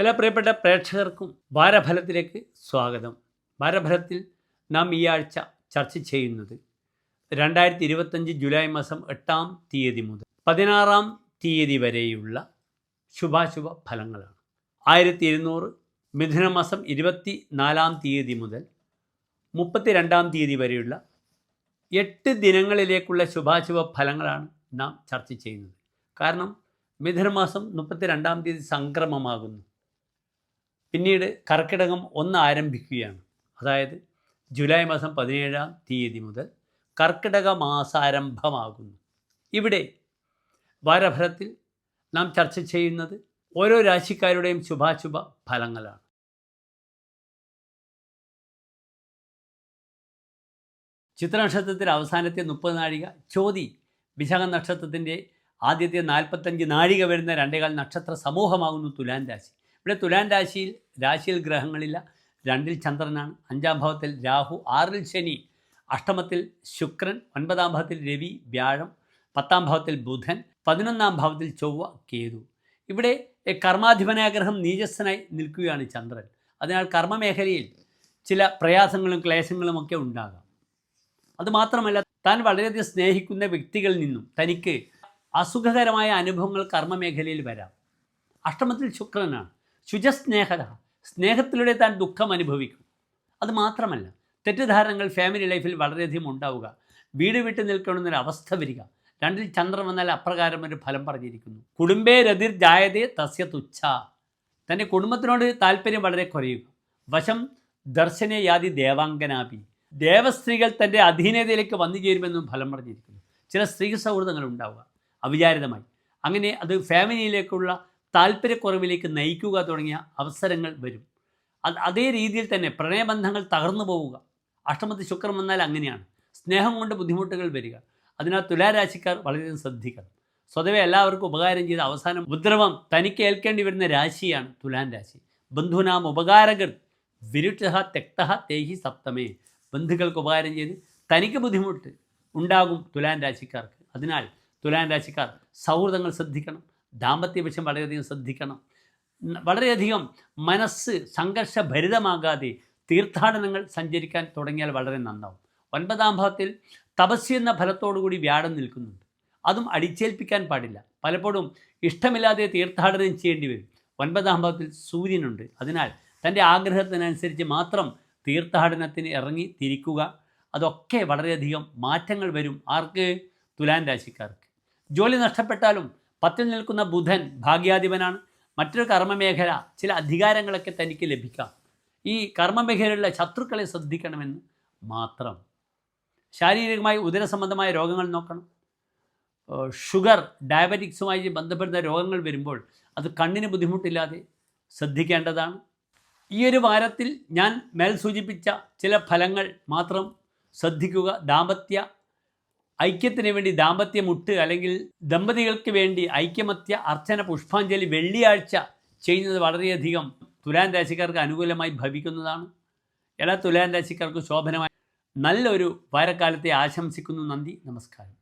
എല്ലാ പ്രിയപ്പെട്ട പ്രേക്ഷകർക്കും വാരഫലത്തിലേക്ക് സ്വാഗതം. വാരഫലത്തിൽ നാം ഈ ആഴ്ച ചർച്ച ചെയ്യുന്നത് രണ്ടായിരത്തി ഇരുപത്തഞ്ച് ജൂലൈ മാസം എട്ടാം തീയതി മുതൽ പതിനാറാം തീയതി വരെയുള്ള ശുഭാശുഭ ഫലങ്ങളാണ്. ആയിരത്തി ഇരുന്നൂറ് മിഥുനമാസം ഇരുപത്തി നാലാം തീയതി മുതൽ മുപ്പത്തി രണ്ടാം തീയതി വരെയുള്ള എട്ട് ദിനങ്ങളിലേക്കുള്ള ശുഭാശുഭ ഫലങ്ങളാണ് നാം ചർച്ച ചെയ്യുന്നത്. കാരണം മിഥുനമാസം മുപ്പത്തി രണ്ടാം തീയതി സംക്രമമാകുന്നു. പിന്നീട് കർക്കിടകം ഒന്ന് ആരംഭിക്കുകയാണ്. അതായത് ജൂലൈ മാസം പതിനേഴാം തീയതി മുതൽ കർക്കിടക മാസാരംഭമാകുന്നു. ഇവിടെ വാരഫലത്തിൽ നാം ചർച്ച ചെയ്യുന്നത് ഓരോ രാശിക്കാരുടെയും ശുഭാശുഭ ഫലങ്ങളാണ്. ചിത്രനക്ഷത്രത്തിൽ അവസാനത്തെ മുപ്പത് നാഴിക ചോതി വിശാഖ നക്ഷത്രത്തിന്റെ ആദ്യത്തെ നാൽപ്പത്തഞ്ച് നാഴിക വരുന്ന രണ്ടേകാൽ നക്ഷത്ര സമൂഹമാകുന്നു തുലാൻ രാശി. ഇവിടെ തുലാൻ രാശിയിൽ രാശിയിൽ ഗ്രഹങ്ങളില്ല. രണ്ടിൽ ചന്ദ്രനാണ്. അഞ്ചാം ഭാവത്തിൽ രാഹു ആറിൽ ശനി അഷ്ടമത്തിൽ ശുക്രൻ ഒൻപതാം ഭാവത്തിൽ രവി വ്യാഴം പത്താം ഭാവത്തിൽ ബുധൻ പതിനൊന്നാം ഭാവത്തിൽ ചൊവ്വ കേതു. ഇവിടെ കർമാധിപനാഗ്രഹം നീജസ്സനായി നിൽക്കുകയാണ് ചന്ദ്രൻ. അതിനാൽ കർമ്മമേഖലയിൽ ചില പ്രയാസങ്ങളും ക്ലേശങ്ങളും ഒക്കെ ഉണ്ടാകാം. അതുമാത്രമല്ല താൻ വളരെയധികം സ്നേഹിക്കുന്ന വ്യക്തികളിൽ നിന്നും തനിക്ക് അസുഖകരമായ അനുഭവങ്ങൾ കർമ്മമേഖലയിൽ വരാം. അഷ്ടമത്തിൽ ശുക്രനാണ്. ശുചസ്നേഹത. സ്നേഹത്തിലൂടെ താൻ ദുഃഖം അനുഭവിക്കും. അത് മാത്രമല്ല തെറ്റിദ്ധാരണകൾ ഫാമിലി ലൈഫിൽ വളരെയധികം ഉണ്ടാവുക. വീട് വിട്ട് നിൽക്കണമെന്നൊരു അവസ്ഥ വരിക. രണ്ടിൽ ചന്ദ്രൻ വന്നാൽ അപ്രകാരം ഒരു ഫലം പറഞ്ഞിരിക്കുന്നു. കുടുംബേ രതിർ ജായതേ തസ്യ തുച്ഛ. തന്റെ കുടുംബത്തിനോട് താല്പര്യം വളരെ കുറയുക. വശം ദർശന യാതി ദേവാംഗനാപി ദേവസ്ത്രീകൾ തന്റെ അധീനതയിലേക്ക് വന്നു ചേരുമെന്നും ഫലം പറഞ്ഞിരിക്കുന്നു. ചില സ്ത്രീ സൗഹൃദങ്ങൾ ഉണ്ടാവുക. അവിചാരിതമായി. അങ്ങനെ അത് ഫാമിലിയിലേക്കുള്ള താല്പര്യക്കുറവിലേക്ക് നയിക്കുക തുടങ്ങിയ അവസരങ്ങൾ വരും. അത് അതേ രീതിയിൽ തന്നെ പ്രണയബന്ധങ്ങൾ തകർന്നു പോവുക. അഷ്ടമത്തിൽ ശുക്രം വന്നാൽ അങ്ങനെയാണ്. സ്നേഹം കൊണ്ട് ബുദ്ധിമുട്ടുകൾ വരിക. അതിനാൽ തുലാരാശിക്കാർ വളരെയധികം ശ്രദ്ധിക്കണം. സ്വതവേ എല്ലാവർക്കും ഉപകാരം ചെയ്ത് അവസാനം ഉപദ്രവം തനിക്ക് ഏൽക്കേണ്ടി വരുന്ന രാശിയാണ് തുലാൻ രാശി. ബന്ധുനാം ഉപകാരകർ. വിരുക്ഷ തെക്ത തേഹി സപ്തമേ. ബന്ധുക്കൾക്ക് ഉപകാരം ചെയ്ത് തനിക്ക് ബുദ്ധിമുട്ട് ഉണ്ടാകും തുലാൻ രാശിക്കാർക്ക്. അതിനാൽ തുലാൻ രാശിക്കാർ സൗഹൃദങ്ങൾ ശ്രദ്ധിക്കണം. ദാമ്പത്യ വിഷയം വളരെയധികം ശ്രദ്ധിക്കണം. വളരെയധികം മനസ്സ് സംഘർഷഭരിതമാകാതെ തീർത്ഥാടനങ്ങൾ സഞ്ചരിക്കാൻ തുടങ്ങിയാൽ വളരെ നന്നാവും. ഒൻപതാം ഭാവത്തിൽ തപസ് എന്ന ഫലത്തോടുകൂടി വ്യാഴം നിൽക്കുന്നുണ്ട്. അതും അടിച്ചേൽപ്പിക്കാൻ പാടില്ല. പലപ്പോഴും ഇഷ്ടമില്ലാതെ തീർത്ഥാടനം ചെയ്യേണ്ടി വരും. ഒൻപതാം ഭാവത്തിൽ സൂര്യനുണ്ട്. അതിനാൽ തന്റെ ആഗ്രഹത്തിനനുസരിച്ച് മാത്രം തീർത്ഥാടനത്തിന് ഇറങ്ങി തിരിക്കുക. അതൊക്കെ വളരെയധികം മാറ്റങ്ങൾ വരും ആർക്ക്? തുലാൻ രാശിക്കാർക്ക്. ജോലി നഷ്ടപ്പെട്ടാലും പത്തിൽ നിൽക്കുന്ന ബുധൻ ഭാഗ്യാധിപനാണ്. മറ്റൊരു കർമ്മമേഖല ചില അധികാരങ്ങളൊക്കെ തനിക്ക് ലഭിക്കാം. ഈ കർമ്മമേഖലയിലുള്ള ശത്രുക്കളെ ശ്രദ്ധിക്കണമെന്ന് മാത്രം. ശാരീരികമായി ഉദരസംബന്ധമായ രോഗങ്ങൾ നോക്കണം. ഷുഗർ ഡയബറ്റിക്സുമായി ബന്ധപ്പെടുന്ന രോഗങ്ങൾ വരുമ്പോൾ അത് കണ്ണിന് ബുദ്ധിമുട്ടില്ലാതെ ശ്രദ്ധിക്കേണ്ടതാണ്. ഈ ഒരു വാരത്തിൽ ഞാൻ മേൽ സൂചിപ്പിച്ച ചില ഫലങ്ങൾ മാത്രം ശ്രദ്ധിക്കുക. ദാമ്പത്യ ഐക്യത്തിന് വേണ്ടി ദാമ്പത്യ മുട്ട് അല്ലെങ്കിൽ ദമ്പതികൾക്ക് വേണ്ടി ഐക്യമത്യ അർച്ചന പുഷ്പാഞ്ജലി വെള്ളിയാഴ്ച ചെയ്യുന്നത് വളരെയധികം തുലാൻ രാശിക്കാർക്ക് അനുകൂലമായി ഭവിക്കുന്നതാണ്. എല്ലാ തുലാൻ രാശിക്കാർക്ക് ശോഭനമായി. നല്ലൊരു വാരക്കാലത്തെ ആശംസിക്കുന്നു. നന്ദി. നമസ്കാരം.